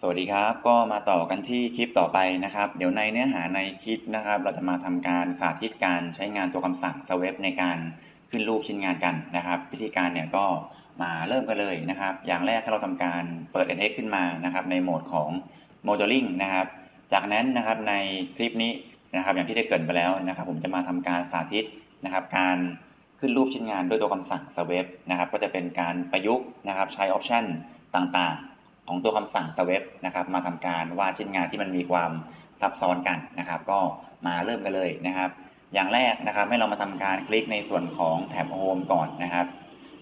สวัสดีครับ ก็มาต่อกันที่คลิปต่อไปนะครับ เดี๋ยวในเนื้อหาในคลิปนะครับ เราจะมาทำการสาธิตการใช้งานตัวคำสั่ง swap ในการขึ้นรูปชิ้นงานกันนะครับ วิธีการเนี่ยก็มาเริ่มกันเลยนะครับ อย่างแรกให้เราทำการเปิด NX ขึ้นมานะครับ ในโหมดของ modeling นะครับ จากนั้นนะครับในคลิปนี้นะครับ อย่างที่ได้เกรินไปแล้วนะครับ ผมจะมาทำการสาธิตนะครับ การขึ้นรูปชิ้นงานด้วยตัวคำสั่ง swap นะครับ ก็จะเป็นการประยุกต์นะครับ ใช้ออปชันต่างๆ ของตัวคำสั่ง swap นะครับมาทำการวาดชิ้นงานที่มันมีความซับซ้อนกันนะครับ ก็มาเริ่มกันเลยนะครับ อย่างแรกนะครับให้เรามาทำการคลิกในส่วนของแท็บ Home ก่อนนะครับ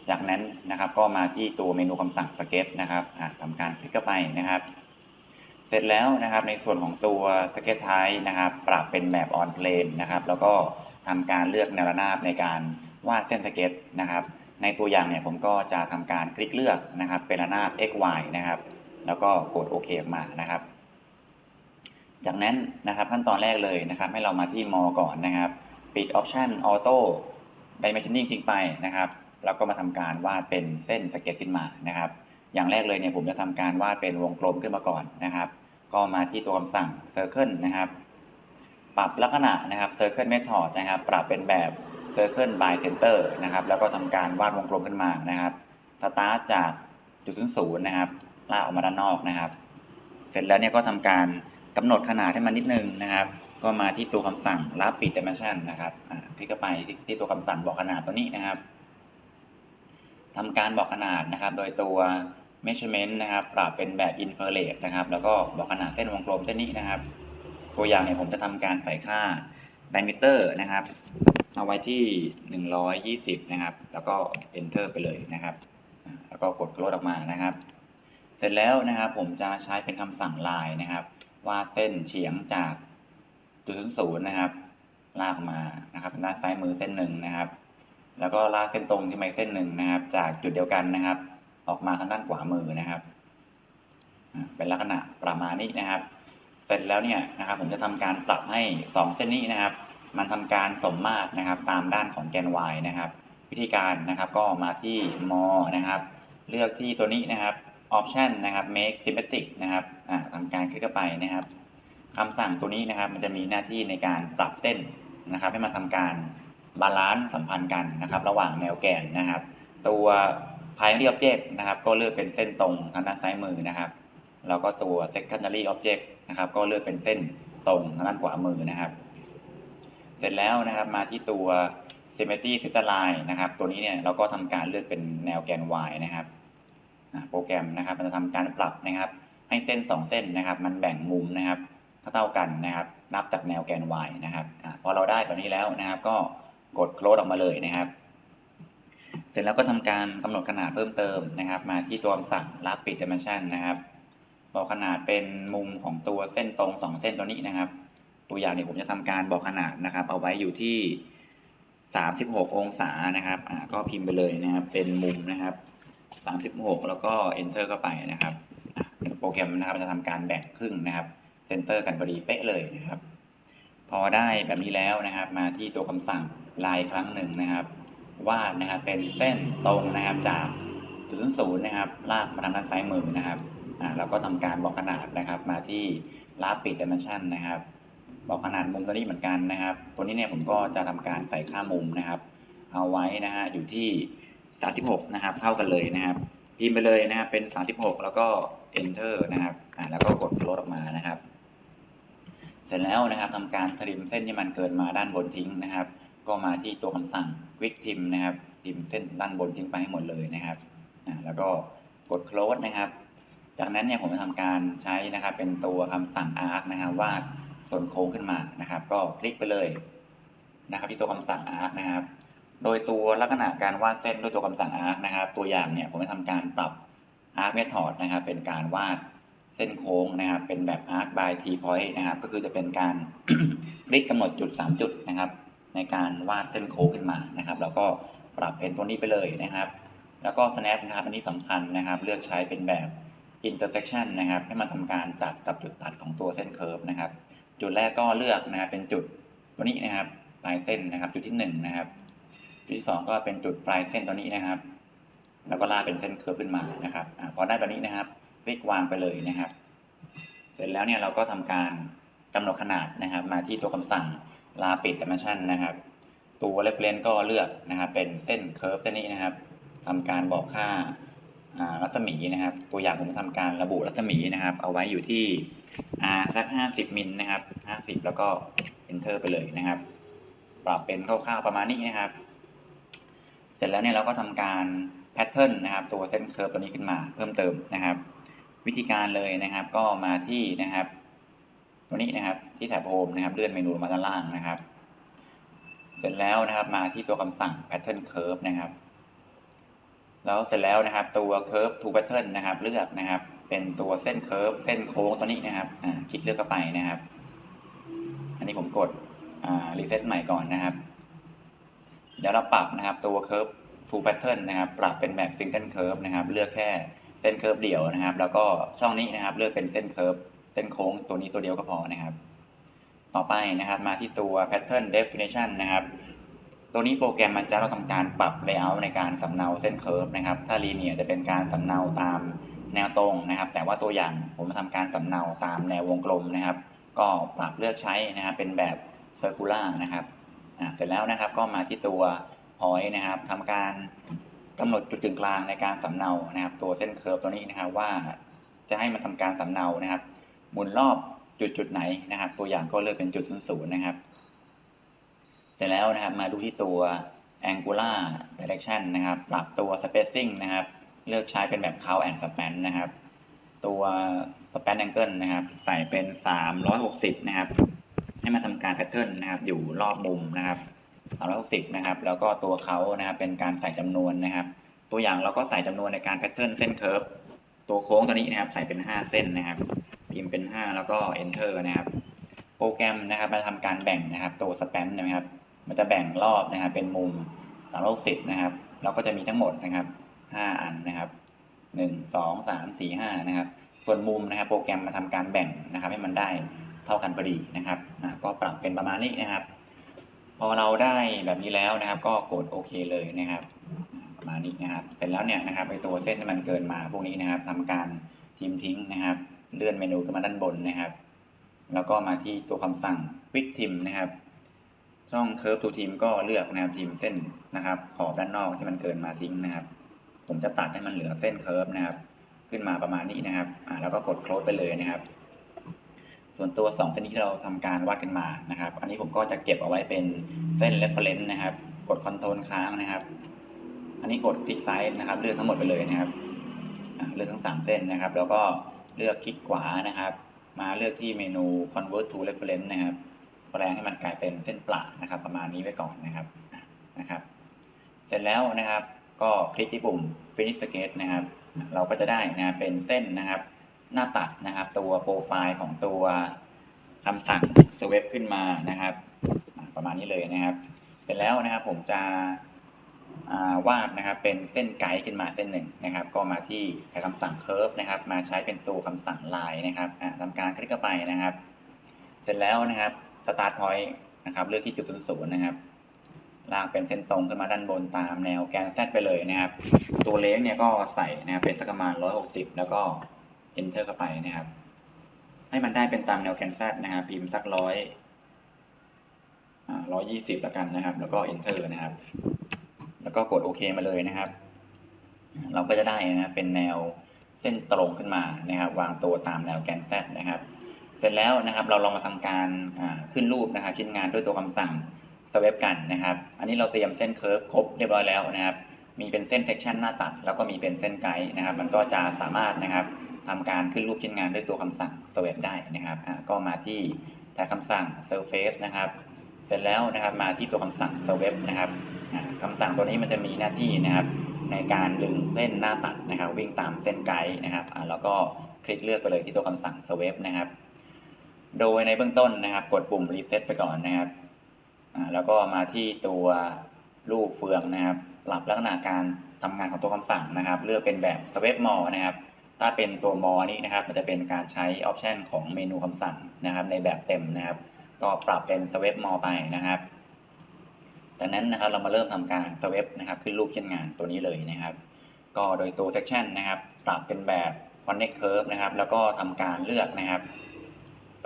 จากนั้นนะครับก็มาที่ตัวเมนูคำสั่ง Sketch นะครับอะทำการคลิกเข้าไปนะครับ เสร็จแล้วนะครับในส่วนของตัว Sketch Type นะครับ ปรับเป็นแบบ On Plane นะครับ แล้วก็ทำการเลือกแนวระนาบในการวาดเส้นสเก็ตนะครับ ในตัวอย่างเนี่ยผมก็จะทำการคลิกเลือกนะครับ เป็นระนาบ x y นะครับ แล้วก็กดโอเคออกมานะครับ จากนั้นนะครับขั้นตอนแรกเลยนะครับ ให้เรามาที่มอก่อนนะครับ ปิด Option Auto Dimensioning ทิ้งไปนะครับ แล้วก็มาทำการวาดเป็นเส้นสเก็ตขึ้นมานะครับ อย่างแรกเลยเนี่ยผมจะทำการวาดเป็นวงกลมขึ้นมาก่อนนะครับ ก็มาที่ตัวคำสั่ง Circle นะครับ ปรับลักษณะนะครับ Circle Method นะครับ ปรับเป็นแบบ Circle by Center นะครับ แล้วก็ทำการวาดวงกลมขึ้นมานะครับ สตาร์ทจากจุดถึงศูนย์นะครับ ลากออกมาด้านนอกนะครับ เสร็จแล้วเนี่ยก็ทำการกำหนดขนาดให้มันนิดนึงนะครับ ก็มาที่ตัวคำสั่ง Rapid Dimension นะครับอ่าคลิกเข้าไปที่ที่ตัวคำสั่งบอกขนาดตัวนี้นะครับทำการบอกขนาดนะครับ โดยตัว Measurement นะครับ ปรับเป็นแบบ Infrared นะครับ แล้วก็บอกขนาดเส้นวงกลมเส้นนี้นะครับ ตัวอย่างเนี่ยผมจะทำการใส่ค่า diameter นะครับ เอาไว้ที่ 120 นะครับ แล้วก็ enter ไปเลยนะครับ แล้วก็กด close ออกมานะครับ เสร็จแล้วนะครับผมจะใช้เป็นคำสั่ง line นะครับ ว่าเส้นเฉียงจากจุดศูนย์นะครับ ลากมานะครับทางด้านซ้ายมือเส้นหนึ่งนะครับ แล้วก็ลากเส้นตรงขึ้นมาอีกเส้นหนึ่งนะครับ จากจุดเดียวกันนะครับ ออกมาทางด้านขวามือนะครับเป็นลักษณะประมาณนี้นะครับ เสร็จแล้วเนี่ยนะครับ ผมจะทำการปรับให้ 2 เส้นนี้นะครับ มันทำการสมมาตรนะครับ ตามด้านของแกน y นะครับ วิธีการนะครับก็มาที่ more นะครับ เลือกที่ตัวนี้นะครับ option นะครับ make symmetric นะครับอ่าทำการคลิกเข้าไปนะครับคำสั่งตัวนี้นะครับ มันจะมีหน้าที่ในการปรับเส้นนะครับ ให้มันทำการบาลานซ์สัมพันธ์กันนะครับ ระหว่างแนวแกนนะครับ ตัว primary object นะครับ ก็เลือกเป็นเส้นตรงทางด้านซ้ายมือนะครับ แล้วก็ตัว secondary object นะครับ ก็เลือกเป็นเส้นตรงทางด้านขวามือนะครับ เสร็จแล้วนะครับมาที่ตัว symmetry center line นะครับ ตัวนี้เนี่ยเราก็ทำการเลือกเป็นแนวแกน y นะครับโปรแกรมนะครับมันจะทำการปรับนะครับ ให้เส้น 2 เส้นนะครับ มันแบ่งมุมนะครับเท่ากันนะครับ นับจากแนวแกน y นะครับอพอเราได้แบบนี้แล้วนะครับ ก็กด close ออกมาเลยนะครับ เสร็จแล้วก็ทำการกำหนดขนาดเพิ่มเติมนะครับ มาที่ตัวคำสั่ง rapid dimension นะครับบอกขนาดเป็นมุมของตัวเส้นตรง 2 เส้นตัวนี้นะครับ ตัวอย่างเนี่ยผมจะทำการบอกขนาดนะครับ เอาไว้อยู่ที่ 36 องศานะครับอ่าก็พิมพ์ไปเลยนะครับ เป็นมุมนะครับ 36 แล้วก็ enter เข้าไปนะครับโปรแกรมนะครับจะทำการแบ่งครึ่งนะครับเซนเตอร์กันพอดีเป๊ะเลยนะครับ พอได้แบบนี้แล้วนะครับ มาที่ตัวคำสั่งลายครั้งหนึ่งนะครับวาดนะครับเป็นเส้นตรงนะครับจากจุดศูนย์ศูนย์นะครับ ลากมาทางด้านซ้ายมือนะครับอ่าเราก็ทำการบอกขนาดนะครับ มาที่ rapid dimension นะครับ บอกขนาดมุมตัวนี้เหมือนกันนะครับ ตัวนี้เนี่ยผมก็จะทำการใส่ค่ามุมนะครับ เอาไว้นะฮะอยู่ที่ 36 นะครับ เท่ากันเลยนะครับ พิมพ์ไปเลยนะครับเป็น 36 แล้วก็ enter นะครับอ่าแล้วก็กดลดออกมานะครับ เสร็จแล้วนะครับทำการทริมเส้นที่มันเกินมาด้านบนทิ้งนะครับ ก็มาที่ตัวคำสั่ง quick trim นะครับทิมเส้นด้านบนทิ้งไปให้หมดเลยนะครับอ่าแล้วก็กด close นะครับ จากนั้นเนี่ยผมจะทำการใช้นะครับเป็นตัวคำสั่ง arc นะครับวาด ส่วนโค้งขึ้นมานะครับ ก็คลิกไปเลยนะครับ ที่ตัวคำสั่ง arc นะครับ โดยตัวลักษณะการวาดเส้นด้วยตัวคำสั่ง arc นะครับ ตัวอย่างเนี่ยผมจะทำการปรับ arc method นะครับ เป็นการวาดเส้นโค้งนะครับ เป็นแบบ arc by t point นะครับ ก็คือจะเป็นการคลิกกำหนดจุด 3 จุดนะครับ ในการวาดเส้นโค้งขึ้นมานะครับ แล้วก็ปรับเป็นตัวนี้ไปเลยนะครับ แล้วก็ snap นะครับอันนี้สำคัญนะครับ เลือกใช้เป็นแบบ intersection นะครับ ให้มันทำการจัดกับจุดตัดของตัวเส้น curve นะครับ จุดแรกก็เลือกนะครับเป็นจุดตัวนี้นะครับปลายเส้นนะครับ จุดที่หนึ่งนะครับ จุดที่สองก็เป็นจุดปลายเส้นตัวนี้นะครับ แล้วก็ลากเป็นเส้นเคิร์ฟขึ้นมานะครับอพอได้แบบนี้นะครับคลิกวางไปเลยนะครับ เสร็จแล้วเนี่ยเราก็ทำการกำหนดขนาดนะครับ มาที่ตัวคำสั่ง rapid dimension นะครับ ตัว reference ก็เลือกนะครับ เป็นเส้น curve เส้นนี้นะครับทำการบอกค่ารัศมีนะครับ ตัวอย่างผมทำการระบุรัศมีนะครับ เอาไว้อยู่ที่ r สัก50มิลนะครับ50แล้วก็ enter ไปเลยนะครับ ปรับเป็นคร่าวๆประมาณนี้นะครับ เสร็จแล้วเนี่ยเราก็ทำการแพทเทิร์นนะครับตัวเส้นเคิร์ฟตัวนี้ขึ้นมาเพิ่มเติมนะครับ วิธีการเลยนะครับก็มาที่นะครับ ตัวนี้นะครับที่แถบโฮมนะครับเลื่อนเมนูมาด้านล่างนะครับ เสร็จแล้วนะครับมาที่ตัวคำสั่ง pattern curve นะครับ แล้วเสร็จแล้วนะครับตัว curve to pattern นะครับเลือกนะครับ เป็นตัวเส้น curve เส้นโค้งตัวนี้นะครับคลิกเลือกเข้าไปนะครับ อันนี้ผมกดอ่า reset ใหม่ก่อนนะครับเดี๋ยวเราปรับนะครับตัว curve to pattern นนะครับ ปรับเป็นแบบ single curve นะครับ เลือกแค่เส้น curve เดี่ยวนะครับ แล้วก็ช่องนี้นะครับเลือกเป็นเส้น curve เส้นโค้งตัวนี้ตัวเดียวก็พอนะครับ ต่อไปนะครับมาที่ตัว pattern definition นะครับ ตัวนี้โปรแกรมมันจะเราทำการปรับ layout ในการสำเนาเส้น curve นะครับ ถ้า linear จะเป็นการสำเนาตาม แนวตรงนะครับ แต่ว่าตัวอย่างผมทำการสำเนาตามแนววงกลมนะครับ ก็ปรับเลือกใช้นะครับเป็นแบบ circular นะครับเสร็จแล้วนะครับก็มาที่ตัว point นะครับทำการกำหนดจุดกึ่งกลางในการสำเนานะครับ ตัวเส้นเคอร์ฟตัวนี้นะครับว่าจะให้มันทำการสำเนานะครับ หมุนรอบจุดจุดไหนนะครับ ตัวอย่างก็เลือกเป็นจุดศูนย์ศูนย์นะครับ เสร็จแล้วนะครับมาดูที่ตัว angular direction นะครับ ปรับตัว spacing นะครับ เลือกใช้เป็นแบบ count and span นะครับ ตัว span angle นะครับ ใส่เป็น 360 นะครับ ให้มันทำการ pattern นะครับ อยู่รอบมุมนะครับ 360 นะครับ แล้วก็ตัวเขานะครับ เป็นการใส่จำนวนนะครับ ตัวอย่างเราก็ใส่จำนวนในการ pattern เส้น curve ตัวโค้งตัวนี้นะครับ ใส่เป็น 5 เส้นนะครับ พิมพ์เป็น 5 แล้วก็ enter นะครับ โปรแกรมนะครับมาทำการแบ่งนะครับ ตัว span นะครับ มันจะแบ่งรอบนะครับ เป็นมุม 360 นะครับ เราก็จะมีทั้งหมดนะครับ 5อันนะครับ1 2 3 4 5นะครับ ส่วนมุมนะครับ โปรแกรมมาทำการแบ่งนะครับ ให้มันได้เท่ากันพอดีนะครับอะก็ปรับเป็นประมาณนี้นะครับ พอเราได้แบบนี้แล้วนะครับ ก็กดโอเคเลยนะครับ ประมาณนี้นะครับ เสร็จแล้วเนี่ยนะครับไอตัวเส้นที่มันเกินมาพวกนี้นะครับทำการทิมทิ้งนะครับ เลื่อนเมนูขึ้นมาด้านบนนะครับ แล้วก็มาที่ตัวคำสั่ง quick trim นะครับ ช่อง curve to trim ก็เลือกนะครับทิมเส้นนะครับ ขอบด้านนอกที่มันเกินมาทิ้งนะครับ ผมจะตัดให้มันเหลือเส้น curve นะครับ ขึ้นมาประมาณนี้นะครับอ่าแล้วก็กด close ไปเลยนะครับ ส่วนตัว 2 เส้นนี้ที่เราทำการวาดกันมานะครับ อันนี้ผมก็จะเก็บเอาไว้เป็นเส้น reference นะครับ กด control ค้างนะครับ อันนี้กดคลิกซ้ายนะครับ เลือกทั้งหมดไปเลยนะครับเลือกทั้ง 3 เส้นนะครับ แล้วก็เลือกคลิกขวานะครับ มาเลือกที่เมนู convert to reference นะครับแปลงให้มันกลายเป็นเส้นปลานะครับ ประมาณนี้ไว้ก่อนนะครับนะครับ เสร็จแล้วนะครับ ก็คลิกที่ปุ่ม finish sketch นะครับ เราก็จะได้นะเป็นเส้นนะครับ หน้าตัดนะครับ ตัวโปรไฟล์ของตัวคำสั่ง swap ขึ้นมานะครับ ประมาณนี้เลยนะครับ เสร็จแล้วนะครับผมจะวาดนะครับเป็นเส้นไกด์ขึ้นมาเส้นหนึ่งนะครับ ก็มาที่คำสั่ง curve นะครับ มาใช้เป็นตัวคำสั่ง line นะครับทำการคลิกเข้าไปนะครับ เสร็จแล้วนะครับ start point นะครับ เลือกที่จุดศูนย์ศูนย์นะครับ ลากเป็นเส้นตรงขึ้นมาด้านบนตามแนวแกน Z ไปเลยนะครับ ตัวเลขเนี่ยก็ใส่นะครับเป็นสักประมาณ 160 แล้วก็ enter เข้าไปนะครับ ให้มันได้เป็นตามแนวแกน Z นะครับพิมพ์สักร้อยร้อ่า120แล้วกันนะครับ แล้วก็ enter นะครับ แล้วก็กดโอเคมาเลยนะครับ เราก็จะได้นะครับเป็นแนวเส้นตรงขึ้นมานะครับ วางตัวตามแนวแกน Z นะครับ เสร็จแล้วนะครับเราลองมาทำการขึ้นรูปนะครับ ชิ้นงานด้วยตัวคำสั่ง swap กันนะครับ อันนี้เราเตรียมเส้นเคิร์ฟครบเรียบร้อยแล้วนะครับ มีเป็นเส้นเซ c ชันหน้าตัด แล้วก็มีเป็นเส้นไกด์นะครับ มันก็จะสามารถนะครับทำการขึ้นรูปชิ้นงานด้วยตัวคำสั่ง swap ได้นะครับอ่าก็มาที่แถบคำสั่ง surface นะครับ เสร็จแล้วนะครับมาที่ตัวคำสั่ง swap นะครับคำสั่งตัวนี้มันจะมีหน้าที่นะครับ ในการดึงเส้นหน้าตัดนะครับ วิ่งตามเส้นไกด์นะครับอ่าแล้วก็คลิกเลือกไปเลยที่ตัวคำสั่ง swap นะครับ โดยในเบื้องต้นนะครับ กดปุ่ม reset ไปก่อนนะครับ แล้วก็มาที่ตัวรูปเฟืองนะครับ ปรับลักษณะการทำงานของตัวคำสั่งนะครับ เลือกเป็นแบบ swap more นะครับ ถ้าเป็นตัว more นี้นะครับ มันจะเป็นการใช้ออปชันของเมนูคำสั่งนะครับ ในแบบเต็มนะครับ ก็ปรับเป็น swap more ไปนะครับ จากนั้นนะครับเรามาเริ่มทำการ swap นะครับ ขึ้นรูปเช่นงานตัวนี้เลยนะครับ ก็โดยตัว section นะครับ ปรับเป็นแบบ connect curve นะครับ แล้วก็ทำการเลือกนะครับ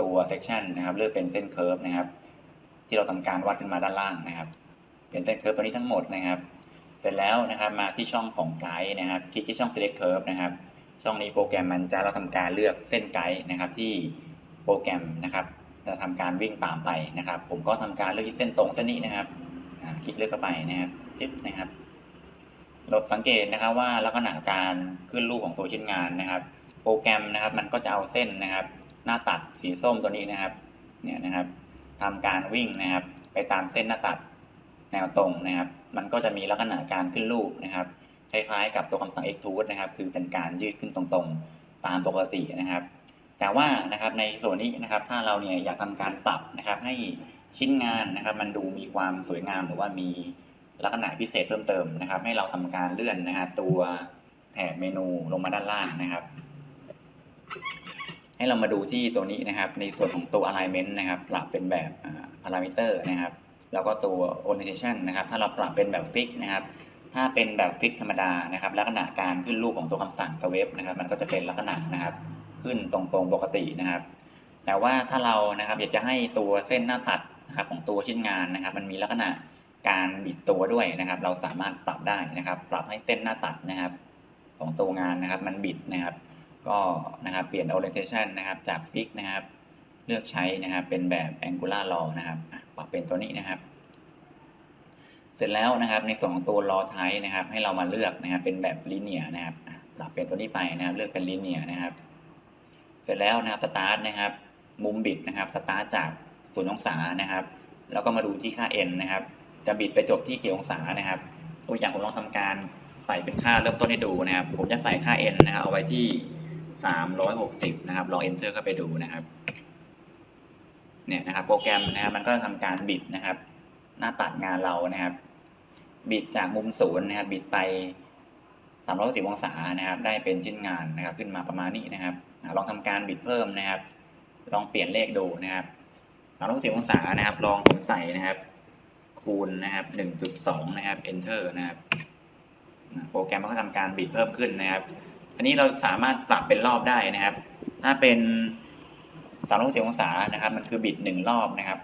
ตัว section นะครับ เลือกเป็นเส้น curve นะครับ ที่เราทำการวัดขึ้นมาด้านล่างนะครับเป็นเส้น curve ตัวนี้ทั้งหมดนะครับ เสร็จแล้วนะครับมาที่ช่องของไกด์นะครับ คลิกที่ช่อง select curve นะครับ ช่องนี้โปรแกรมมันจะเราทำการเลือกเส้นไกด์นะครับที่โปรแกรมนะครับจะทำการวิ่งตามไปนะครับ ผมก็ทำการเลือกที่เส้นตรงเส้นนี้นะครับคลิกเลือกเข้าไปนะครับจึ๊บนะครับเราสังเกตนะครับว่าลักษณะการขึ้นรูปของตัวชิ้นงานนะครับ โปรแกรมนะครับมันก็จะเอาเส้นนะครับ หน้าตัดสีส้มตัวนี้นะครับเนี่ยนะครับ ทำการวิ่งนะครับ ไปตามเส้นหน้าตัดแนวตรงนะครับ มันก็จะมีลักษณะการขึ้นรูปนะครับ คล้ายๆ กับตัวคำสั่ง extrude นะครับ คือเป็นการยืดขึ้นตรงๆ ตามปกตินะครับ แต่ว่านะครับในส่วนนี้นะครับ ถ้าเราเนี่ยอยากทำการปรับนะครับ ให้ชิ้นงานนะครับ มันดูมีความสวยงามหรือว่ามีลักษณะพิเศษเพิ่มเติมนะครับ ให้เราทำการเลื่อนนะฮะตัวแถบเมนูลงมาด้านล่างนะครับ ให้เรามาดูที่ตัวนี้นะครับในส่วนของตัว alignment นะครับปรับเป็นแบบ parameter นะครับแล้วก็ตัว orientation นะครับถ้าเราปรับเป็นแบบ fix นะครับถ้าเป็นแบบ fix ธรรมดานะครับ ลักษณะการขึ้นรูปของตัวคำสั่ง sweep นะครับมันก็จะเป็นลักษณะนะครับขึ้นตรงๆปกตินะครับ แต่ว่าถ้าเรานะครับอยากจะให้ตัวเส้นหน้าตัดนะครับของตัวชิ้นงานนะครับ มันมีลักษณะการบิดตัวด้วยนะครับ เราสามารถปรับได้นะครับ ปรับให้เส้นหน้าตัดนะครับ ของตัวงานนะครับ มันบิดนะครับ ก็นะครับเปลี่ยน orientation นะครับจาก fix นะครับ เลือกใช้นะครับเป็นแบบ angular law นะครับปรับเป็นตัวนี้นะครับ เสร็จแล้วนะครับในส่วนของตัว law type นะครับ ให้เรามาเลือกนะครับเป็นแบบ linear นะครับปรับเป็นตัวนี้ไปนะครับ เลือกเป็น linear นะครับ เสร็จแล้วนะครับ start นะครับมุมบิดนะครับ start จากศูนย์องศานะครับ แล้วก็มาดูที่ค่า n นะครับ จะบิดไปจบที่กี่องศานะครับตัวอย่างผมลองทำการใส่เป็นค่าเริ่มต้นให้ดูนะครับ ผมจะใส่ค่า n นะครับ เอาไว้ที่ 360 นะครับ ลอง enter เข้าไปดูนะครับ เนี่ยนะครับ โปรแกรมนะครับ มันก็ทำการบิดนะครับ หน้าตัดงานเรานะครับ บิดจากมุมศูนย์นะครับ บิดไป 360 องศานะครับ ได้เป็นชิ้นงานนะครับ ขึ้นมาประมาณนี้นะครับ ลองทำการบิดเพิ่มนะครับ ลองเปลี่ยนเลขดูนะครับ 360 องศานะครับ ลองผมใส่นะครับ คูณนะครับ 1.2 นะครับ enter นะครับ โปรแกรมมันก็ทำการบิดเพิ่มขึ้นนะครับ อันนี้เราสามารถปรับเป็นรอบได้นะครับ ถ้าเป็น360องศานะครับ มันคือบิดหนึ่งรอบนะครับ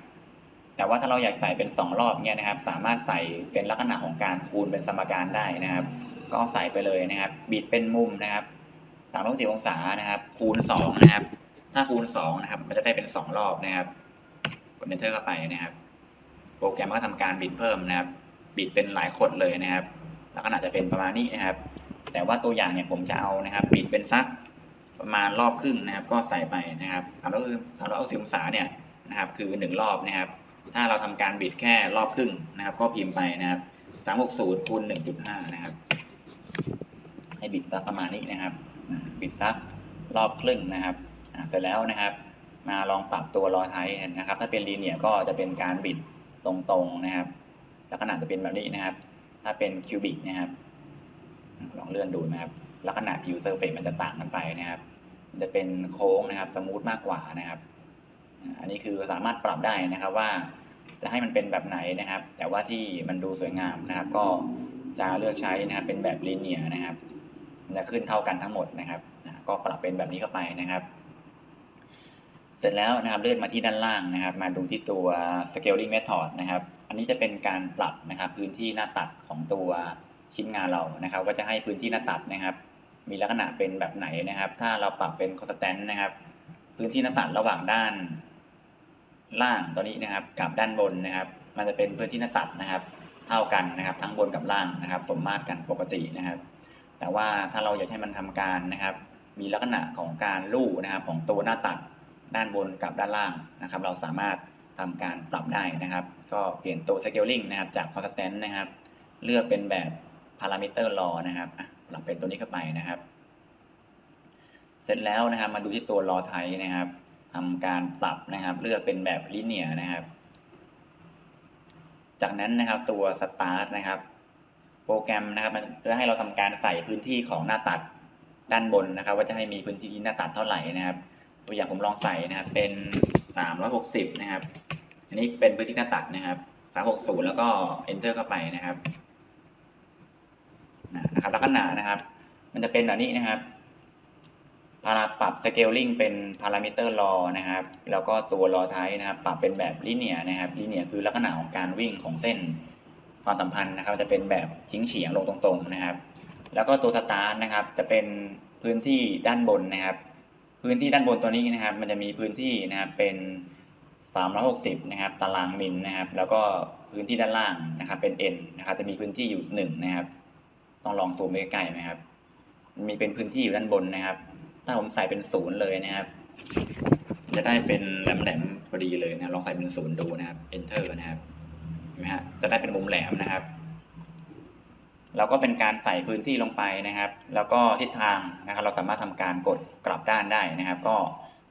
แต่ว่าถ้าเราอยากใส่เป็นสองรอบเนี่ยนะครับ สามารถใส่เป็นลักษณะของการคูณเป็นสมการได้นะครับ ก็ใส่ไปเลยนะครับ บิดเป็นมุมนะครับ360องศานะครับ คูณ2นะครับ ถ้าคูณ2นะครับ มันจะได้เป็นสองรอบนะครับกด enter เข้าไปนะครับ โปรแกรมก็ทำการบิดเพิ่มนะครับ บิดเป็นหลายขดเลยนะครับลักษณะจะเป็นประมาณนี้นะครับ แต่ว่าตัวอย่างเนี่ยผมจะเอานะครับบิดเป็นสักประมาณรอบครึ่งนะครับ ก็ใส่ไปนะครับสามร้อยสามร้อยองศาเนี่ยนะครับ คือหนึ่งรอบนะครับ ถ้าเราทำการบิดแค่รอบครึ่งนะครับ ก็พิมพ์ไปนะครับสามหกศูนย์คูณหนึ่งจุดห้านะครับ ให้บิดประมาณนี้นะครับ บิดสักรอบครึ่งนะครับเสร็จแล้วนะครับ มาลองปรับตัวรอไทยนะครับ ถ้าเป็นลีเนียก็จะเป็นการบิดตรงๆนะครับ ลักษณะจะเป็นแบบนี้นะครับ ถ้าเป็นคิวบิกนะครับ ลองเลื่อนดูนะครับ ลักษณะผิวเซอร์เฟซมันจะต่างกันไปนะครับ จะเป็นโค้งนะครับ สมูทมากกว่านะครับ อันนี้คือสามารถปรับได้นะครับว่าจะให้มันเป็นแบบไหนนะครับ แต่ว่าที่มันดูสวยงามนะครับ ก็จะเลือกใช้นะครับเป็นแบบลีเนียนะครับจะขึ้นเท่ากันทั้งหมดนะครับ ก็ปรับเป็นแบบนี้เข้าไปนะครับ เสร็จแล้วนะครับเลื่อนมาที่ด้านล่างนะครับ มาดูที่ตัว scaling method นะครับ อันนี้จะเป็นการปรับนะครับพื้นที่หน้าตัดของตัว ชิ้นงานเรานะครับว่าจะให้พื้นที่หน้าตัดนะครับ มีลักษณะเป็นแบบไหนนะครับ ถ้าเราปรับเป็น constant นะครับ พื้นที่หน้าตัดระหว่างด้าน ล่างตัวนี้นะครับ กับด้านบนนะครับ มันจะเป็นพื้นที่หน้าตัดนะครับ เท่ากันนะครับ ทั้งบนกับล่างนะครับ สมมาตรกันปกตินะครับ แต่ว่าถ้าเราอยากให้มันทำการนะครับ มีลักษณะของการลู่นะครับ ของตัวหน้าตัดด้านบนกับด้านล่างนะครับ เราสามารถทำการปรับได้นะครับ ก็เปลี่ยนตัว scaling นะครับ จาก constant นะครับ เลือกเป็นแบบ parameter law นะครับอะปรับเป็นตัวนี้เข้าไปนะครับ เสร็จแล้วนะครับ มาดูที่ตัว law type นะครับทำการปรับนะครับ เลือกเป็นแบบ linear นะครับ จากนั้นนะครับตัว start นะครับ โปรแกรมนะครับ มันจะให้เราทำการใส่พื้นที่ของหน้าตัดด้านบนนะครับ ว่าจะให้มีพื้นที่หน้าตัดเท่าไหร่นะครับ ตัวอย่างผมลองใส่นะครับ เป็น 360 นะครับ อันนี้เป็นพื้นที่หน้าตัดนะครับ360 แล้วก็ enter เข้าไปนะครับ นะครับลักษณะนะครับ มันจะเป็นแบบนี้นะครับพาราปรับ scaling เป็น parameter law นะครับ แล้วก็ตัว law type นะครับ ปรับเป็นแบบ linear นะครับ linear คือลักษณะของการวิ่งของเส้นความสัมพันธ์นะครับ จะเป็นแบบทิ้งเฉียงลงตรงๆนะครับ แล้วก็ตัว start นะครับ จะเป็นพื้นที่ด้านบนนะครับ พื้นที่ด้านบนตัวนี้นะครับ มันจะมีพื้นที่นะครับเป็น 360 นะครับ ตารางมิลนะครับ แล้วก็พื้นที่ด้านล่างนะครับ เป็น n นะครับ จะมีพื้นที่อยู่หนึ่งนะครับ ต้องลองซูมไปใกล้ๆไหมครับ มีเป็นพื้นที่อยู่ด้านบนนะครับ ถ้าผมใส่เป็นศูนย์เลยนะครับ จะได้เป็นแหลมๆพอดีเลยนะ ลองใส่เป็นศูนย์ดูนะครับ enter นะครับเห็นไหมฮะ จะได้เป็นมุมแหลมนะครับเราก็เป็นการใส่พื้นที่ลงไปนะครับ แล้วก็ทิศทางนะครับ เราสามารถทำการกดกลับด้านได้นะครับ ก็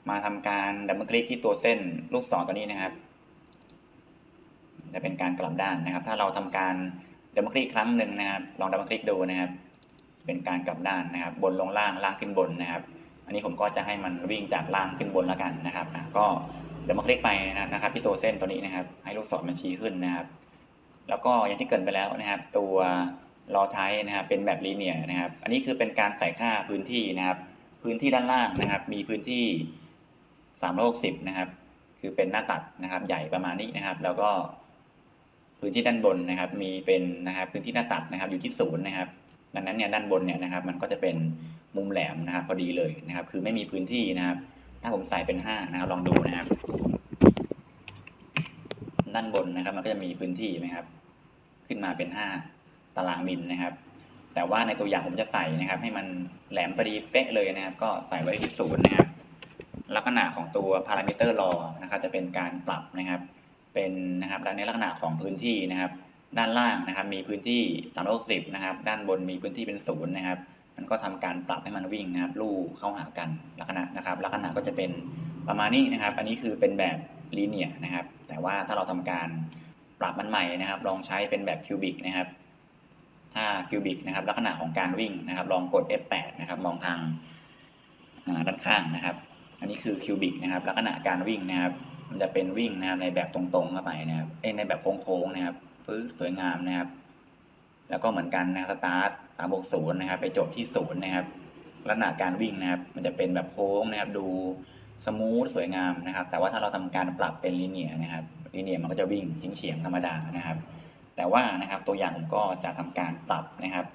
มาทำการดับเบิลคลิกที่ตัวเส้นลูกศรตัวนี้นะครับ จะเป็นการกลับด้านนะครับ ถ้าเราทำการ ดับเบิลคลิกครั้งหนึ่งนะครับ ลองดับเบิลคลิกดูนะครับ เป็นการกลับด้านนะครับ บนลงล่างล่างขึ้นบนนะครับ อันนี้ผมก็จะให้มันวิ่งจากล่างขึ้นบนแล้วกันนะครับอะก็เดี๋ยวมาคลิกไปนะครับที่ตัวเส้นตัวนี้นะครับ ให้ลูกศรมันชี้ขึ้นนะครับ แล้วก็อย่างที่เกินไปแล้วนะครับ ตัวรอไทนะครับเป็นแบบลีเนียนะครับ อันนี้คือเป็นการใส่ค่าพื้นที่นะครับ พื้นที่ด้านล่างนะครับ มีพื้นที่360นะครับ คือเป็นหน้าตัดนะครับ ใหญ่ประมาณนี้นะครับ แล้วก็ พื้นที่ด้านบนนะครับ มีเป็นนะครับพื้นที่หน้าตัดนะครับอยู่ที่ศูนย์นะครับ ดังนั้นเนี่ยด้านบนเนี่ยนะครับ มันก็จะเป็นมุมแหลมนะครับพอดีเลยนะครับ คือไม่มีพื้นที่นะครับ ถ้าผมใส่เป็น5นะครับลองดูนะครับ ด้านบนนะครับ มันก็จะมีพื้นที่ไหมครับ ขึ้นมาเป็น 5 ตารางมิลนะครับ แต่ว่าในตัวอย่างผมจะใส่นะครับ ให้มันแหลมพอดีเป๊ะเลยนะครับ ก็ใส่ไว้ที่ศูนย์นะครับลักษณะของตัว parameter law นะครับ จะเป็นการปรับนะครับ เป็นนะครับและในลักษณะของพื้นที่นะครับ ด้านล่างนะครับ มีพื้นที่360นะครับ ด้านบนมีพื้นที่เป็นศูนย์นะครับ มันก็ทำการปรับให้มันวิ่งนะครับลู่เข้าหากันลักษณะนะครับ ลักษณะก็จะเป็นประมาณนี้นะครับ อันนี้คือเป็นแบบลีเนียนะครับ แต่ว่าถ้าเราทำการปรับมันใหม่นะครับ ลองใช้เป็นแบบคิวบิกนะครับ ถ้าคิวบิกนะครับ ลักษณะของการวิ่งนะครับ ลองกด F8 นะครับ มองทางด้านข้างนะครับ อันนี้คือคิวบิกนะครับ ลักษณะการวิ่งนะครับ มันจะเป็นวิ่งนะครับในแบบตรงๆเข้าไปนะครับเอ้ในแบบโค้งๆนะครับฟื้สวยงามนะครับ แล้วก็เหมือนกันนะครับสตาร์ทสามบวกศูนย์นะครับ ไปจบที่ศูนย์นะครับลักษณะการวิ่งนะครับ มันจะเป็นแบบโค้งนะครับ ดูสมูทสวยงามนะครับ แต่ว่าถ้าเราทำการปรับเป็นลีเนียนะครับลีเนียมันก็จะวิ่งทิ้งเฉียงธรรมดานะครับ แต่ว่านะครับตัวอย่างผมก็จะทำการปรับนะครับ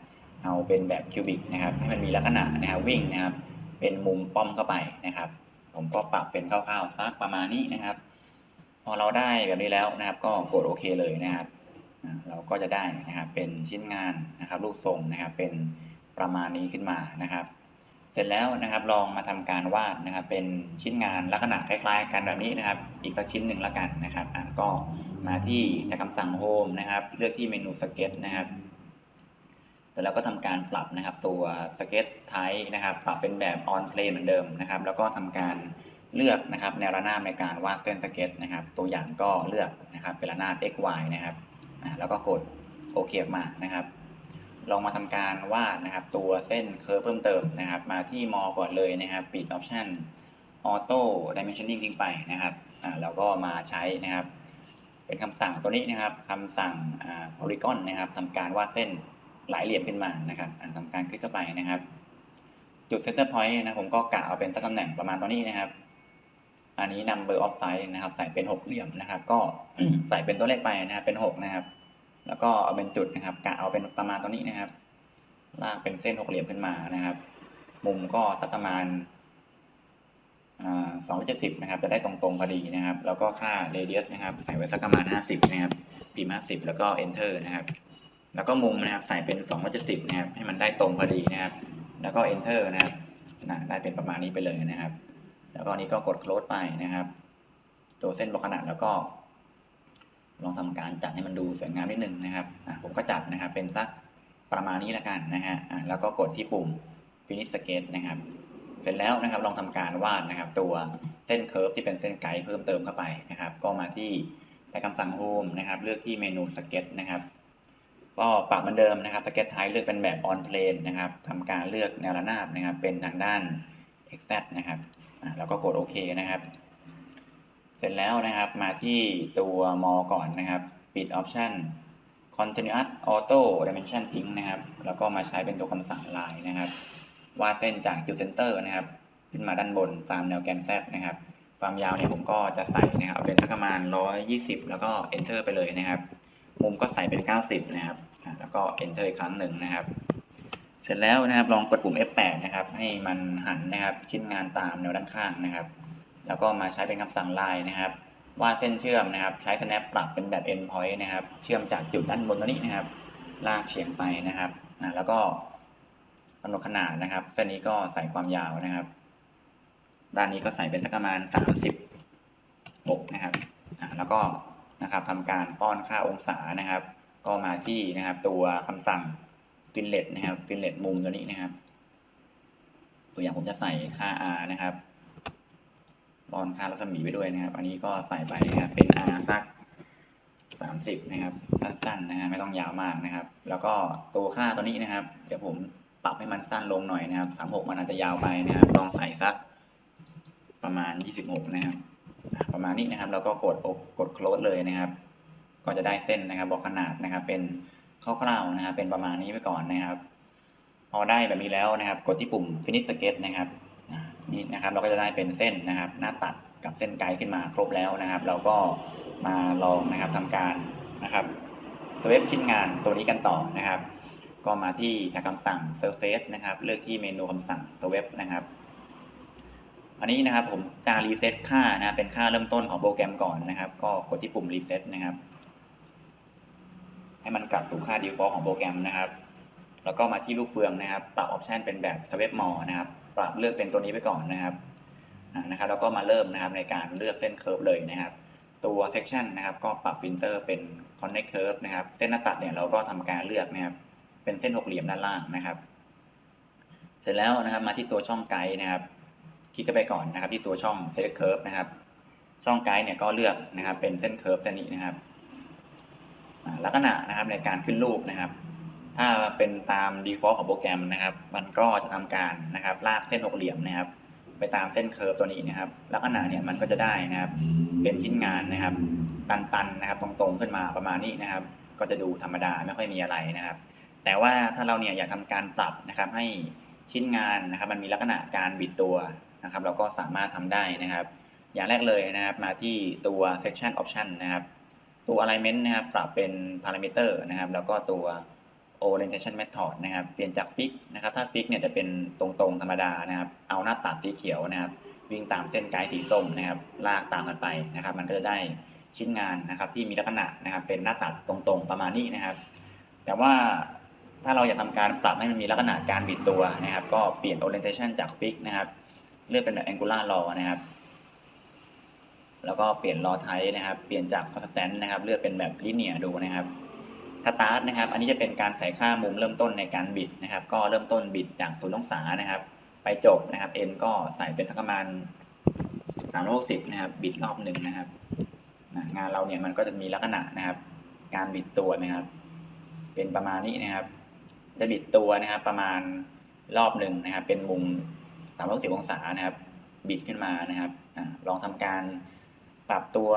เอาเป็นแบบคิวบิกนะครับ ให้มันมีลักษณะนะครับวิ่งนะครับ เป็นมุมป้อมเข้าไปนะครับ ผมก็ปรับเป็นคร่าวๆสักประมาณนี้นะครับ อเราได้แบบนี้แล้วนะครับ ก็กดโอเคเลยนะครับ เราก็จะได้นะครับเป็นชิ้นงานนะครับรูปทรงนะครับ เป็นประมาณนี้ขึ้นมานะครับ เสร็จแล้วนะครับลองมาทำการวาดนะครับ เป็นชิ้นงานลักษณะคล้ายๆ กันแบบนี้นะครับ อีกสักชิ้นหนึ่งละกันนะครับอะก็มาที่แต่คำสั่งโฮมนะครับ เลือกที่เมนูสเก็ตนะครับเสร็จแล้วก็ทำการปรับนะครับตัวสเก็ตไทป์นะครับ ปรับเป็นแบบ on plane เหมือนเดิมนะครับ แล้วก็ทำการ เลือกนะครับแนวระนาบในการวาดเส้นสเก็ตนะครับ ตัวอย่างก็เลือกนะครับเป็นระนาบ x y นะครับอ่าแล้วก็กดโอเคออกมานะครับ ลองมาทำการวาดนะครับ ตัวเส้นเคอร์เพิ่มเติมนะครับ มาที่มอก่อนเลยนะครับ ปิดออปชันออโต้ดิเมนชันนิ่งทิ้งไปนะครับอ่าแล้วก็มาใช้นะครับ เป็นคำสั่งตัวนี้นะครับคำสั่งอ่า polygon นะครับทำการวาดเส้นหลายเหลี่ยมขึ้นมานะครับอ่าทำการคลิกเข้าไปนะครับ จุด center point นะผมก็กะเอาเป็นสักตำแหน่งประมาณตรงนี้นะครับ อันนี้ number of size นะครับ ใส่เป็นหกเหลี่ยมนะครับ ก็ใส่เป็นตัวเลขไปนะครับ เป็นหกนะครับ แล้วก็เอาเป็นจุดนะครับกะเอาเป็นประมาณตรงนี้นะครับ ลากเป็นเส้นหกเหลี่ยมขึ้นมานะครับ มุมก็สักประมาณสองร้อยเจ็ดสิบนะครับ จะได้ตรงๆพอดีนะครับ แล้วก็ค่า radius นะครับ ใส่ไว้สักประมาณห้าสิบนะครับ พิมพ์ห้าสิบแล้วก็ enter นะครับ แล้วก็มุมนะครับ ใส่เป็นสองร้อยเจ็ดสิบนะครับ ให้มันได้ตรงพอดีนะครับ แล้วก็ enter นะครับนะได้เป็นประมาณนี้ไปเลยนะครับ แล้วก็อันนี้ก็กด close ไปนะครับ ตัวเส้นบล็อกขนาดแล้วก็ ลองทำการจัดให้มันดูสวยงามนิดนึงนะครับผมก็จัดนะครับเป็นสักประมาณนี้ล้วกันนะฮะแล้วก็กดที่ปุ่ม finish sketch นะครับ เสร็จแล้วนะครับลองทำการวาดนะครับ ตัวเส้นเคิร์ฟที่เป็นเส้นไกด์เพิ่มเติมเข้าไปนะครับ ก็มาที่แต่คำสั่ง home นะครับ เลือกที่เมนู sketch นะครับก็ปรับเหมือนเดิมนะครับ sketch type เลือกเป็นแบบ on plane นะครับทำการเลือกแนวระนาบนะครับ เป็นทางด้าน x นะครับ แล้วก็กดโอเคนะครับ เสร็จแล้วนะครับมาที่ตัวมอก่อนนะครับ ปิดออปชัน continuous auto dimension ทิ้งนะครับ แล้วก็มาใช้เป็นตัวคำสั่ง line นะครับวาดเส้นจากจุดเซนเตอร์นะครับ ขึ้นมาด้านบนตามแนวแกน Z นะครับ ความยาวเนี่ยผมก็จะใส่นะครับ เป็นสักประมาณ 120 แล้วก็ enter ไปเลยนะครับ มุมก็ใส่เป็น 90 นะครับ แล้วก็ enter อีกครั้งหนึ่งนะครับ เสร็จแล้วนะครับลองกดปุ่ม F8 นะครับ ให้มันหันนะครับชิ้นงานตามแนวด้านข้างนะครับ แล้วก็มาใช้เป็นคำสั่ง line นะครับวาดเส้นเชื่อมนะครับ ใช้ snap ปรับเป็นแบบ end point นะครับ เชื่อมจากจุดด้านบนตัวนี้นะครับ ลากเฉียงไปนะครับอะแล้วก็กำหนดขนาดนะครับ เส้นนี้ก็ใส่ความยาวนะครับ ด้านนี้ก็ใส่เป็นสักประมาณ 36 นะครับอะแล้วก็นะครับทำการป้อนค่าองศานะครับ ก็มาที่นะครับ ตัวคำสั่ง ฟินเลตนะครับ ฟินเลตมุมตัวนี้นะครับ ตัวอย่างผมจะใส่ค่า r นะครับป้อนค่ารัศมีไปด้วยนะครับ อันนี้ก็ใส่ไปนะครับ เป็น r สัก30นะครับ สั้นๆนะฮะไม่ต้องยาวมากนะครับ แล้วก็ตัวค่าตัวนี้นะครับ เดี๋ยวผมปรับให้มันสั้นลงหน่อยนะครับ36มันอาจจะยาวไปนะครับ ลองใส่สักประมาณ26นะครับประมาณนี้นะครับ แล้วก็กดอกกด close เลยนะครับ ก็จะได้เส้นนะครับ บอกขนาดนะครับ เป็น คร่าวๆนะครับ เป็นประมาณนี้ไปก่อนนะครับ พอได้แบบนี้แล้วนะครับ กดที่ปุ่ม finish sketch นะครับนี่นะครับ เราก็จะได้เป็นเส้นนะครับ หน้าตัดกับเส้นไกด์ขึ้นมาครบแล้วนะครับ เราก็มาลองนะครับทำการนะครับสเวฟชิ้นงานตัวนี้กันต่อนะครับ ก็มาที่ทางคำสั่ง surface นะครับ เลือกที่เมนูคำสั่ง sweep นะครับอันนี้นะครับผมจะรีเซ็ตค่านะครับเป็นค่าเริ่มต้นของโปรแกรมก่อนนะครับ ก็กดที่ปุ่มรีเซ็ตนะครับ ให้มันกลับสู่ค่า default ของโปรแกรมนะครับ แล้วก็มาที่ลูกเฟืองนะครับ ปรับออปชันเป็นแบบ sweep more นะครับ ปรับเลือกเป็นตัวนี้ไปก่อนนะครับนะครับ แล้วก็มาเริ่มนะครับในการเลือกเส้นเค r ร์ฟเลยนะครับ ตัว section นะครับ ก็ปรับฟิลเตอร์เป็น connect curve นะครับ เส้นหน้าตัดเนี่ยเราก็ทำการเลือกนะครับ เป็นเส้นหกเหลี่ยมด้านล่างนะครับ เสร็จแล้วนะครับ มาที่ตัวช่องไกด์นะครับ คลิกไปก่อนนะครับ ที่ตัวช่อง select curve นะครับ ช่องไกด์เนี่ยก็เลือกนะครับ เป็นเส้นเค r ร์ฟเส้นนี้นะครับ ลักษณะนะครับในการขึ้นรูปนะครับ ถ้าเป็นตาม default ของโปรแกรมนะครับ มันก็จะทำการนะครับ ลากเส้นหกเหลี่ยมนะครับ ไปตามเส้นเค r ร์ฟตัวนี้นะครับ ลักษณะเนี่ยมันก็จะได้นะครับ เป็นชิ้นงานนะครับ ตันๆนะครับ ตรงๆขึ้นมาประมาณนี้นะครับ ก็จะดูธรรมดาไม่ค่อยมีอะไรนะครับ แต่ว่าถ้าเราเนี่ยอยากทำการปรับนะครับให้ชิ้นงานนะครับ มันมีลักษณะการบิดตัวนะครับ เราก็สามารถทำได้นะครับ อย่างแรกเลยนะครับมาที่ตัว section option นะครับ ตัว alignment นะครับปรับเป็น parameter นะครับ แล้วก็ตัว orientation method นะครับ เปลี่ยนจาก fix นะครับ ถ้า fix เนี่ยจะเป็นตรงๆธรรมดานะครับ เอาหน้าตัดสีเขียวนะครับ วิ่งตามเส้นไกด์สีส้มนะครับ ลากตามกันไปนะครับ มันก็จะได้ชิ้นงานนะครับที่มีลักษณะนะครับ เป็นหน้าตัดตรงๆประมาณนี้นะครับ แต่ว่าถ้าเราอยากทำการปรับให้มันมีลักษณะการบิดตัวนะครับ ก็เปลี่ยน orientation จาก fix นะครับ เลือกเป็นแบบ angular law นะครับ แล้วก็เปลี่ยน law type นะครับ เปลี่ยนจาก constant นะครับ เลือกเป็นแบบ linear ดูนะครับ start นะครับ อันนี้จะเป็นการใส่ค่ามุมเริ่มต้นในการบิดนะครับ ก็เริ่มต้นบิดจาก0องศานะครับ ไปจบนะครับ n ก็ใส่เป็นสักประมาณ360นะครับ บิดรอบหนึ่งนะครับ งานเราเนี่ยมันก็จะมีลักษณะนะครับ การบิดตัวนะครับ เป็นประมาณนี้นะครับ จะบิดตัวนะครับ ประมาณรอบหนึ่งนะครับ เป็นมุม360อสิบองศานะครับ บิดขึ้นมานะครับอลองทำการ ปรับตัว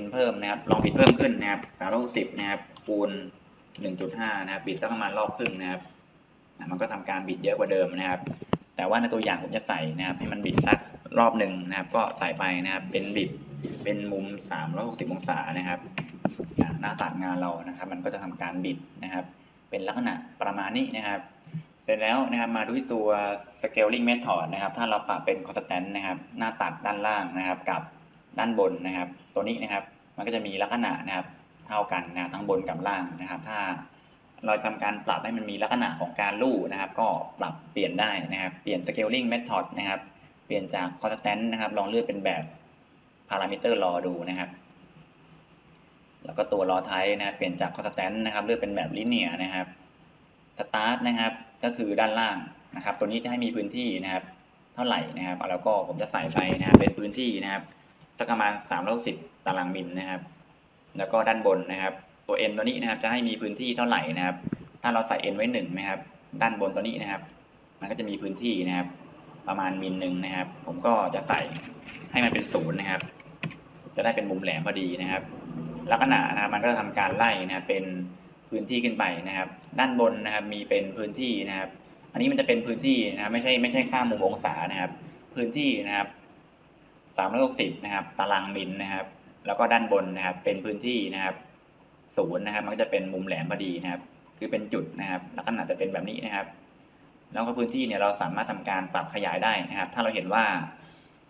n เพิ่มนะครับ ลองบิดเพิ่มขึ้นนะครับ360นะครับคูณ1.5นะครับ บิดสักประมาณรอบครึ่งนะครับมันก็ทำการบิดเยอะกว่าเดิมนะครับ แต่ว่าในตัวอย่างผมจะใส่นะครับ ให้มันบิดสักรอบหนึ่งนะครับ ก็ใส่ไปนะครับ เป็นบิดเป็นมุม360อยหกสิบองศานะครับหน้าตัดงานเรานะครับ มันก็จะทำการบิดนะครับ เป็นลักษณะประมาณนี้นะครับเสร็จแล้วนะครับมาดูที่ตัว scaling method นะครับ ถ้าเราปรับเป็น constant นะครับ หน้าตัดด้านล่างนะครับกับ ด้านบนนะครับ ตัวนี้นะครับมันก็จะมีลักษณะนะครับ เท่ากันนะทั้งบนกับล่างนะครับ ถ้าเราทำการปรับให้มันมีลักษณะของการลู่นะครับ ก็ปรับเปลี่ยนได้นะครับ เปลี่ยน scaling method นะครับ เปลี่ยนจาก constant นะครับ ลองเลือกเป็นแบบ parameter law ดูนะครับ แล้วก็ตัว law type นะครับ เปลี่ยนจาก constant นะครับ เลือกเป็นแบบ linear นะครับ start นะครับ ก็คือด้านล่างนะครับ ตัวนี้จะให้มีพื้นที่นะครับ เท่าไหร่นะครับ แล้วก็ผมจะใส่ไปนะครับ เป็นพื้นที่นะครับ สักประมาณ360ตารางมิลนะครับ แล้วก็ด้านบนนะครับ ตัว n ตัวนี้นะครับ จะให้มีพื้นที่เท่าไหร่นะครับ ถ้าเราใส่ n ไว้หนึ่งนะครับ ด้านบนตัวนี้นะครับ มันก็จะมีพื้นที่นะครับ ประมาณมิลหนึ่งนะครับ ผมก็จะใส่ให้มันเป็นศูนย์นะครับ จะได้เป็นมุมแหลมพอดีนะครับ ลักษณะนะครับมันก็จะทำการไล่นะครับ เป็นพื้นที่ขึ้นไปนะครับ ด้านบนนะครับ มีเป็นพื้นที่นะครับ อันนี้มันจะเป็นพื้นที่นะครับ ไม่ใช่ไม่ใช่ค่ามุมองศานะครับ พื้นที่นะครับ 360นะครับ ตารางมิลนะครับ แล้วก็ด้านบนนะครับ เป็นพื้นที่นะครับศูนย์นะครับ มันก็จะเป็นมุมแหลมพอดีนะครับ คือเป็นจุดนะครับ ลักษณะจะเป็นแบบนี้นะครับ แล้วก็พื้นที่เนี่ยเราสามารถทำการปรับขยายได้นะครับ ถ้าเราเห็นว่า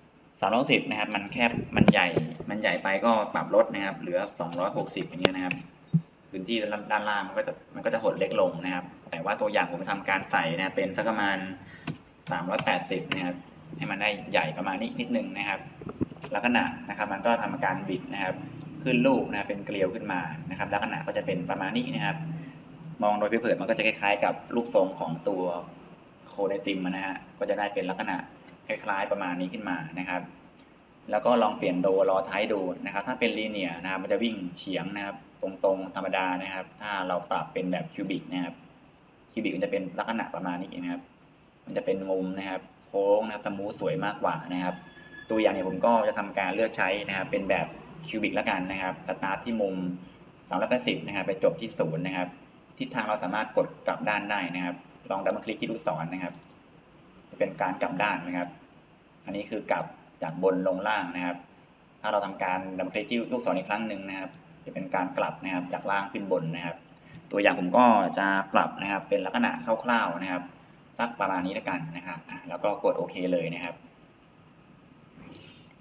360นะครับ มันแคบ มันใหญ่ มันใหญ่ไปก็ปรับลดนะครับ เหลือ 260อย่างเงี้ยนะครับ พื้นที่ด้านล่างมันก็จะ มันก็จะหดเล็กลงนะครับ แต่ว่าตัวอย่างผมทำการใส่นะครับเป็นสักประมาณ380นะครับ ให้มันได้ใหญ่ประมาณนี้นิดนึงนะครับ ลักษณะนะครับมันก็ทำการบิดนะครับ ขึ้นรูปนะครับเป็นเกลียวขึ้นมานะครับ ลักษณะก็จะเป็นประมาณนี้นะครับ มองโดยผิเผินมันก็จะคล้ายๆ กับรูปทรงของตัวโคไดติมนะฮะก็จะได้เป็นลักษณะคล้ายๆประมาณนี้ขึ้นมานะครับแล้วก็ลองเปลี่ยนโดรอท้ายดูนะครับ ถ้าเป็นลีเนียนะครับ มันจะวิ่งเฉียงนะครับ ตรงๆธรรมดานะครับ ถ้าเราปรับเป็นแบบคิวบิกนะครับ คิวบิกมันจะเป็นลักษณะประมาณนี้นะครับ มันจะเป็นมุมนะครับ โค้งนะครับสมูทสวยมากกว่านะครับ ตัวอย่างเนี่ยผมก็จะทำการเลือกใช้นะครับ เป็นแบบคิวบิกแล้วกันนะครับสตาร์ทที่มุม380นะครับ ไปจบที่ศูนย์นะครับทิศทางเราสามารถกดกลับด้านได้นะครับ ลองดับเบิลคลิกที่ลูกศรนะครับ จะเป็นการกลับด้านนะครับ อันนี้คือกลับจากบนลงล่างนะครับ ถ้าเราทำการดับเบิลคลิกที่ลูกศรอีกครั้งหนึ่งนะครับ จะเป็นการกลับนะครับจากล่างขึ้นบนนะครับ ตัวอย่างผมก็จะปรับนะครับเป็นลักษณะคร่าวๆนะครับ สักประมาณนี้แล้วกันนะครับ แล้วก็กดโอเคเลยนะครับ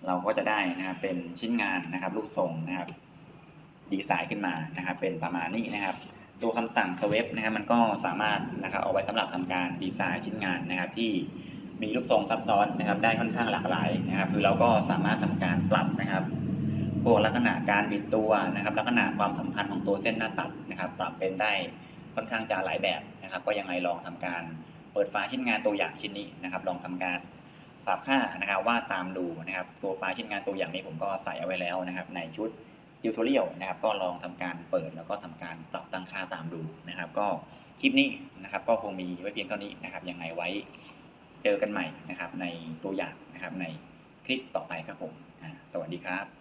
เราก็จะได้นะครับเป็นชิ้นงานนะครับ รูปทรงนะครับ ดีไซน์ขึ้นมานะครับ เป็นประมาณนี้นะครับ ตัวคำสั่ง swap นะครับ มันก็สามารถนะครับเอาไว้สำหรับทำการดีไซน์ชิ้นงานนะครับ ที่มีรูปทรงซับซ้อนนะครับ ได้ค่อนข้างหลากหลายนะครับ คือเราก็สามารถทำการปรับนะครับพวกลักษณะการบิดตัวนะครับ ลักษณะความสัมพันธ์ของตัวเส้นหน้าตัดนะครับ ปรับเป็นได้ค่อนข้างจะหลายแบบนะครับ ก็ยังไงลองทำการ เปิดไฟล์ชิ้นงานตัวอย่างชิ้นนี้นะครับ ลองทำการปรับค่านะครับว่าตามดูนะครับ ตัวไฟล์ชิ้นงานตัวอย่างนี้ผมก็ใส่เอาไว้แล้วนะครับ ในชุดติวทอเรียลนะครับ ก็ลองทำการเปิดแล้วก็ทำการปรับตั้งค่าตามดูนะครับ ก็คลิปนี้นะครับ ก็คงมีไว้เพียงเท่านี้นะครับ ยังไงไว้เจอกันใหม่นะครับ ในตัวอย่างนะครับในคลิปต่อไปครับผม สวัสดีครับ